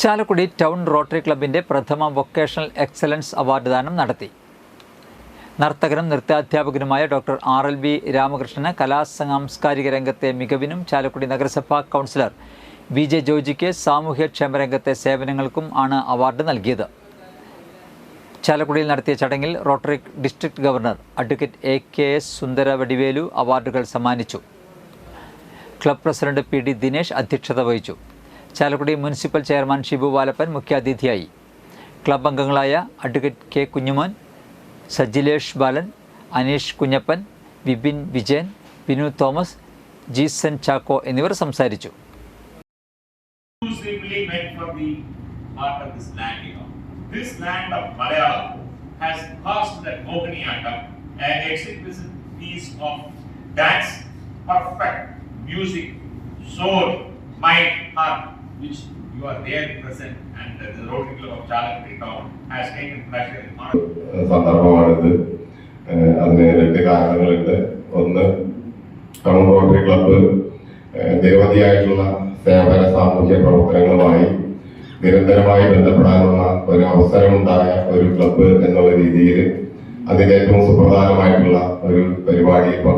Chalakudy town rotary ക്ലബിന്റെ പ്രഥമ vocational excellence award ദാനം നടത്തി. നർത്തകനും നൃത്താധ്യാപകനുമായ ഡോക്ടർ ആർ എൽ ബി രാമകൃഷ്ണന് കലാസാംസ്കാരിക രംഗത്തെ മികവിനും ചാലക്കുടി നഗരസഭാ കൗൺസിലർ വി ജെ ജോജിക്ക് സാമൂഹ്യക്ഷേമ രംഗത്തെ സേവനങ്ങൾക്കും ആണ് അവാർഡ് നൽകിയത്. ചാലക്കുടിയിൽ നടത്തിയ ചടങ്ങിൽ rotary district governor advocate A K S Sundara Vadivelu അവാർഡുകൾ സമ്മാനിച്ചു. Club president P D Dinesh അധ്യക്ഷത വഹിച്ചു. ചാലക്കുടി മുനിസിപ്പൽ ചെയർമാൻ ഷിബു ബാലപ്പൻ മുഖ്യാതിഥിയായി. ക്ലബ് അംഗങ്ങളായ അഡ്വക്കേറ്റ് കെ കുഞ്ഞുമോൻ സജിലേഷ് ബാലൻ അനീഷ് കുഞ്ഞപ്പൻ വിപിൻ വിജയൻ വിനു തോമസ് ജീസൻ ചാക്കോ എന്നിവർ സംസാരിച്ചു. Which you are there present and the Rotary Club of Chalakri town has taken pleasure in സന്ദർഭമാണിത്. അതിന് രണ്ട് കാരണങ്ങളുണ്ട്. ഒന്ന് ടൗൺ റോട്ടറി ക്ലബ്ബ് നിരവധിയായിട്ടുള്ള സേവന സാമൂഹ്യ പ്രവർത്തനങ്ങളുമായി നിരന്തരമായി ബന്ധപ്പെടാനുള്ള ഒരു അവസരമുണ്ടായ ഒരു ക്ലബ്ബ് എന്നുള്ള രീതിയിൽ അതിൽ ഏറ്റവും സുപ്രധാനമായിട്ടുള്ള ഒരു പരിപാടിയിൽ